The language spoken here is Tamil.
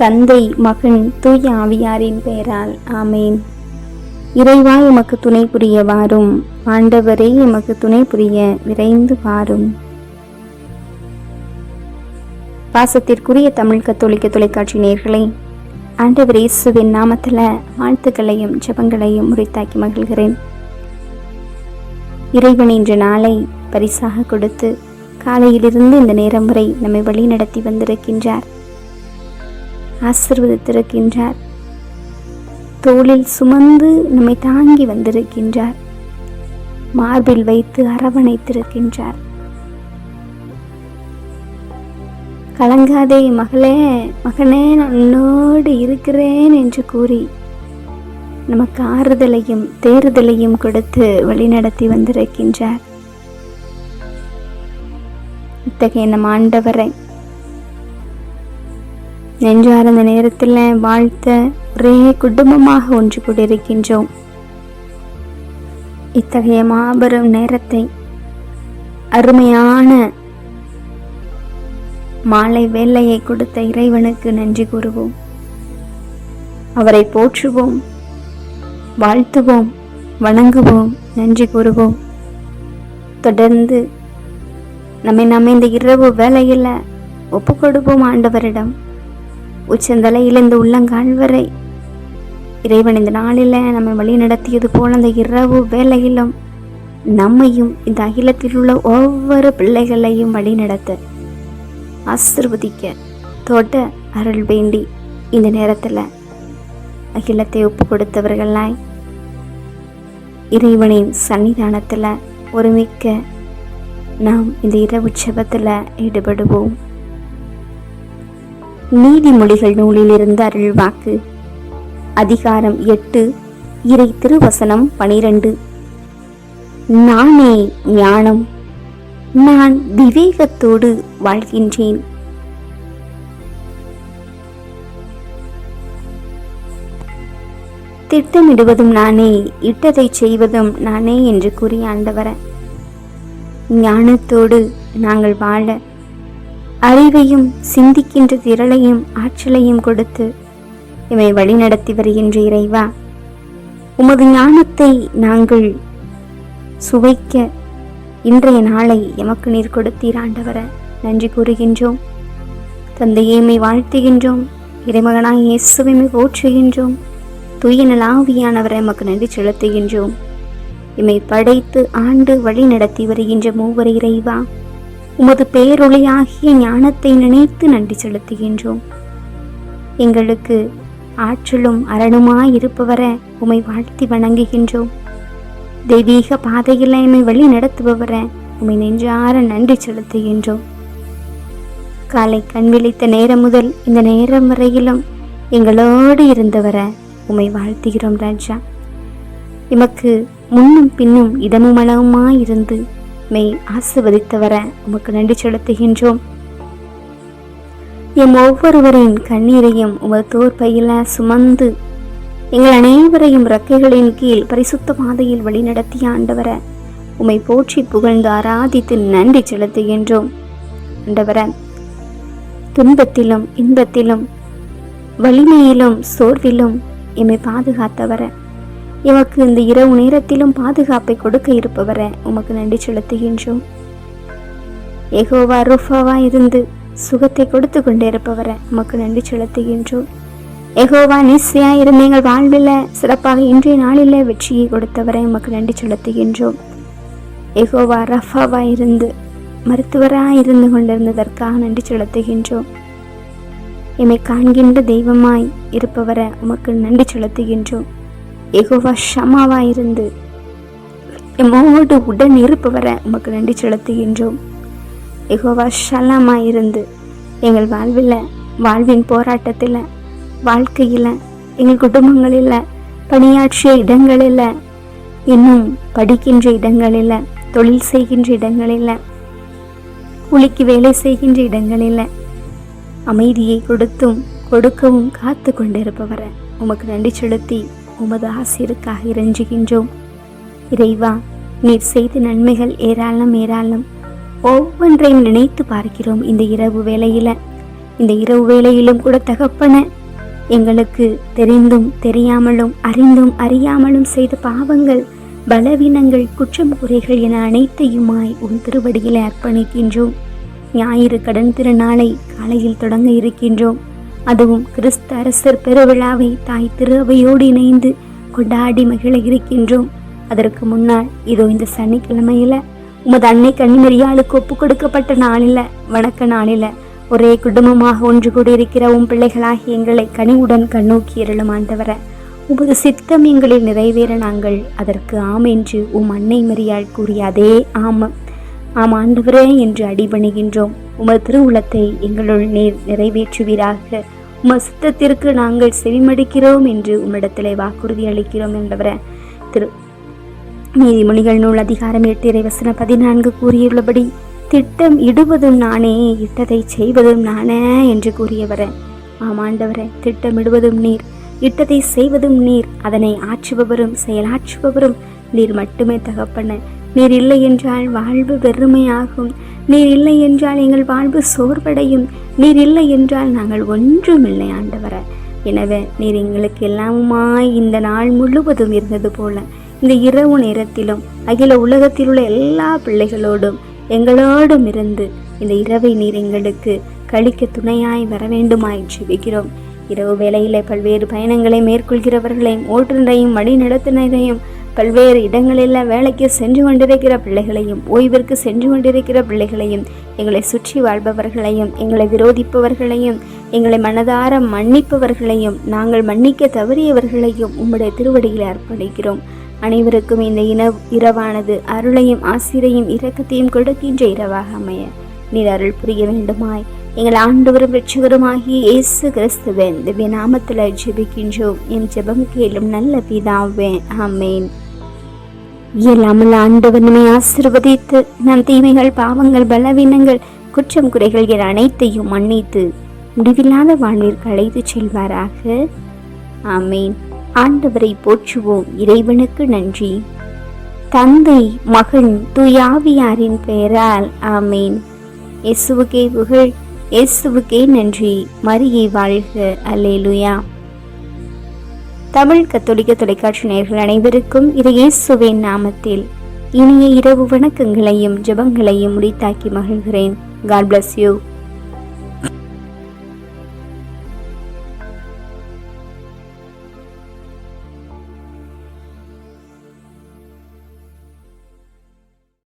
தந்தை மகன் தூய ஆவியாரின் பெயரால் ஆமேன். இறைவா எமக்கு துணை புரிய வாரும். ஆண்டவரே எமக்கு துணை புரிய விரைந்து வாரும். பாசத்திற்குரிய தமிழ் கத்தோலிக்க தொலைக்காட்சி நேர்களை ஆண்டவர் இயேசுவின் நாமத்தில் வாழ்த்துக்களையும் ஜெபங்களையும் முறைத்தாக்கி மகிழ்கிறேன். இறைவன் இன்று நாளை பரிசாக கொடுத்து காலையிலிருந்து இந்த நேரம் வரை நம்மை வழி நடத்தி வந்திருக்கின்றார். ஆசிர்வதித்திருக்கின்றார். தோளில் சுமந்து நம்மை தாங்கி வந்திருக்கின்றார். மார்பில் வைத்து அரவணைத்திருக்கின்றார். கலங்காதே மகளே மகனே நான் உன்னோடு இருக்கிறேன் என்று கூறி நமக்கு ஆறுதலையும் தேறுதலையும் கொடுத்து வழிநடத்தி வந்திருக்கின்றார். இத்தகைய நம் ஆண்டவரை நெஞ்சார்ந்த நேரத்தில் வாழ்த்த ஒரே குடும்பமாக ஒன்று கூடியிருக்கின்றோம் இத்தகைய மாபெரும் நேரத்தை அருமையான மாலை வேலையை கொடுத்த இறைவனுக்கு நன்றி கூறுவோம். அவரை போற்றுவோம் வாழ்த்துவோம் வணங்குவோம் நன்றி கூறுவோம். தொடர்ந்து நம்மை நம்ம இந்த இரவு வேலையில் ஒப்பு கொடுப்போம் ஆண்டவரிடம். உச்சந்தலையில் இந்த உள்ளங்கால் வரை. இறைவன் இந்த நாளில் நம்மை வழி நடத்தியது போல அந்த இரவு வேலையிலும் நம்மையும் இந்த அகிலத்தில் உள்ள ஒவ்வொரு பிள்ளைகளையும் வழி நடத்த ஆசிர்வதிக்க தோட்ட அருள் வேண்டி இந்த நேரத்தில் அகிலத்தை ஒப்பு கொடுத்தவர்களாய் இறைவனின் சன்னிதானத்தில் ஒருமிக்க நாம் இந்த இரவு செபத்தில் ஈடுபடுவோம். நீதிமொழிகள் நூலிலிருந்து அருள்வாக்கு. அதிகாரம் எட்டு இறை திருவசனம் பனிரெண்டு. நானே ஞானம் நான் விவேகத்தோடு வாழ்கின்றேன். திட்டமிடுவதும் நானே இட்டதை செய்வதும் நானே என்று கூறிய ஆண்டவர ஞானத்தோடு நாங்கள் வாழ அறிவையும் சிந்திக்கின்ற திரளையும் ஆற்றலையும் கொடுத்து இவை வழிநடத்தி வருகின்ற இறைவா உமது ஞானத்தை நாங்கள் சுவைக்க இன்றைய நாளை எமக்கு நீர் கொடுத்தீர் ஆண்டவர. நன்றி கூறுகின்றோம். தந்தையேமை வாழ்த்துகின்றோம். இறைமகனாய் இயேசுவைமை போற்றுகின்றோம். தூய நலாவியானவரை எமக்கு நன்றி செலுத்துகின்றோம். இமை படைத்து ஆண்டு வழி நடத்தி வருகின்ற மூவர் இறைவா உமது பேரொளியாகிய ஞானத்தை நினைத்து நன்றி செலுத்துகின்றோம். எங்களுக்கு ஆற்றலும் அரணுமாய் இருப்பவர உமை வாழ்த்தி வணங்குகின்றோம். தெய்வீக பாதையில் எம்மை வழி நடத்துபவர உமை நெஞ்சார நன்றி செலுத்துகின்றோம். காலை கண் விழித்த நேரம் முதல் இந்த நேரம் வரையிலும் எங்களோடு இருந்தவர உமை வாழ்த்துகிறோம் ராஜா. எமக்கு முன்னும் பின்னும் இடமுமளவுமாய் இருந்து மெய் ஆசிர்வதித்தவர உமக்கு நன்றி செலுத்துகின்றோம். எம் ஒவ்வொருவரின் கண்ணீரையும் உமது தோற்பையில சுமந்து எங்கள் அனைவரையும் ரெக்கைகளின் கீழ் பரிசுத்த பாதையில் வழிநடத்திய ஆண்டவர உம்மை போற்றி புகழ்ந்து ஆராதித்து நன்றி செலுத்துகின்றோம். ஆண்டவர துன்பத்திலும் இன்பத்திலும் வலிமையிலும் சோர்விலும் எம்மை பாதுகாத்தவர எமக்கு இந்த இரவு நேரத்திலும் பாதுகாப்பை கொடுக்க இருப்பவரை உமக்கு நன்றி செலுத்துகின்றோம். எகோவா ருஃபாவா இருந்து சுகத்தை கொடுத்து கொண்டே இருப்பவரை உமக்கு நன்றி செலுத்துகின்றோம். எகோவா நிசையா இருந்து எங்கள் வாழ்வில் சிறப்பாக இன்றைய நாளில் வெற்றியை கொடுத்தவரை உமக்கு நன்றி செலுத்துகின்றோம். எகோவா ரஃபாவா இருந்து மருத்துவராக இருந்து கொண்டிருந்ததற்காக நன்றி செலுத்துகின்றோம். எம்மை காண்கின்ற தெய்வமாய் இருப்பவரை உமக்கு நன்றி செலுத்துகின்றோம். எகோவா ஷமாவா இருந்து எம்மோடு உடன் இருப்பவரை உமக்கு நன்றி செலுத்துகின்றோம். எகோவா ஷலமா இருந்து எங்கள் வாழ்வில் வாழ்வின் போராட்டத்தில் வாழ்க்கையில் எங்கள் குடும்பங்களில் பணியாற்றிய இடங்களில் இன்னும் படிக்கின்ற இடங்களில் தொழில் செய்கின்ற இடங்களில் கூலிக்கு வேலை செய்கின்ற இடங்களில் அமைதியை கொடுத்தும் கொடுக்கவும் காத்து கொண்டிருப்பவரை உமக்கு நன்றி செலுத்தி உமது ஆசிரியருக்காக இறைஞ்சுகின்றோம் இறைவா நீர் செய்த நன்மைகள் ஏராளம் ஏராளம். ஒவ்வொன்றையும் நினைத்து பார்க்கிறோம் இந்த இரவு வேளையில. இந்த இரவு வேளையிலும் கூட தகப்பன எங்களுக்கு தெரிந்தும் தெரியாமலும் அறிந்தும் அறியாமலும் செய்த பாவங்கள் பலவீனங்கள் குற்றம் குறைகள் என அனைத்தையுமாய் உன் திருவடியில் அர்ப்பணிக்கின்றோம். ஞாயிறு கடன் திருநாளை காலையில் தொடங்க இருக்கின்றோம். அதுவும் கிறிஸ்து அரசர் பெருவிழாவை தாய் திருவையோடு இணைந்து கொண்டாடி மகிழ இருக்கின்றோம். அதற்கு முன்னால் இதோ இந்த சனிக்கிழமையில உமது அன்னை கன்னிமரியாளுக்கு ஒப்பு கொடுக்கப்பட்ட நாளில வணக்க நாளில ஒரே குடும்பமாக ஒன்று கூடியிருக்கிற உம் பிள்ளைகளாகி எங்களை கனிவுடன் கண்ணோக்கி இருளும் ஆண்டவர. உமது சித்தம் எங்களில் நிறைவேற நாங்கள் அதற்கு ஆம் என்று உம் அன்னை மரியாள் கூறிய அதே ஆமம். ஆம் ஆண்டவரே என்று அடிபணிகின்றோம். உமது திருவுளத்தை எங்களுள் நீர் நிறைவேற்றுவீராக. உமது சித்தத்திற்கு நாங்கள் செவிமடிக்கிறோம் என்று உம்மிடத்திலே வாக்குறுதி அளிக்கிறோம் என்றவரை திரு நீதிமொழிகள் நூல் அதிகாரம் எட்டு இறைவசன பதினான்கு கூறியுள்ளபடி திட்டம் இடுவதும் நானே இட்டதை செய்வதும் நானே என்று கூறியவர. ஆமாண்டவரே திட்டமிடுவதும் நீர் இட்டதை செய்வதும் நீர் அதனை ஆற்றுபவரும் செயலாற்றுபவரும் நீர் மட்டுமே தகப்பன. நீர் இல்லை என்றால் வாழ்வு வெறுமையாகும். நீர் இல்லை என்றால் எங்கள் வாழ்வு சோர்வடையும். நீர் இல்லை என்றால் நாங்கள் ஒன்றுமில்லை ஆண்டவர. எனவே நீர் எங்களுக்கு எல்லாமுமாய் இந்த நாள் முழுவதும் இருந்தது போல இந்த இரவு நேரத்திலும் அகில உலகத்தில் உள்ள எல்லா பிள்ளைகளோடும் எங்களோடும் இருந்து இந்த இரவை நீர் எங்களுக்கு கழிக்க துணையாய் வர வேண்டுமாய் ஜெபிக்கிறோம். இரவு வேளையிலே பல்வேறு பயணங்களை மேற்கொள்கிறவர்களையும் ஓட்டுநரையும் வழி நடத்தினரையும் பல்வேறு இடங்களில் வேலைக்கு சென்று கொண்டிருக்கிற பிள்ளைகளையும் ஓய்விற்கு சென்று கொண்டிருக்கிற பிள்ளைகளையும் எங்களை சுற்றி வாழ்பவர்களையும் எங்களை விரோதிப்பவர்களையும் எங்களை மனதார மன்னிப்பவர்களையும் நாங்கள் மன்னிக்க தவறியவர்களையும் உம்முடைய திருவடியில் அர்ப்பணிக்கிறோம். அனைவருக்கும் இந்த இன இரவானது அருளையும் ஆசிரையும் இரக்கத்தையும் கொடுக்கின்ற இரவாக அமைய. நீர் அருள் புரிய வேண்டுமாய். எங்கள் ஆண்டவரும் ரட்சகருமாகிய இயேசு கிறிஸ்துவின் திவ்ய நாமத்தில் ஜெபிக்கின்றோம். என் ஜெபம் கேளும் நல்ல பிதாவே ஆமேன். இயலாமல் ஆண்டவர் நம்மை ஆசிர்வதித்து நம் தீமைகள் பாவங்கள் பலவீனங்கள் குற்றம் குறைகள் என அனைத்தையும் மன்னித்து முடிவில்லாத வாழ்விற்கு அழைத்து செல்வாராக. ஆமேன். ஆண்டவரை போற்றுவோம். இறைவனுக்கு நன்றி. தந்தை மகன் தூயாவியாரின் பெயரால் ஆமேன். இயேசுவுக்கே புகழ். இயேசுவுக்கே நன்றி. மரியை வாழ்க. அல்லேலுயா. தமிழ் கத்தோலிக்க தொலைக்காட்சி நேயர்கள் அனைவருக்கும் இது இயேசுவின் நாமத்தில் இனிய இரவு வணக்கங்களையும் ஜெபங்களையும் முடித்தாக்கி மகிழ்கிறேன். God bless you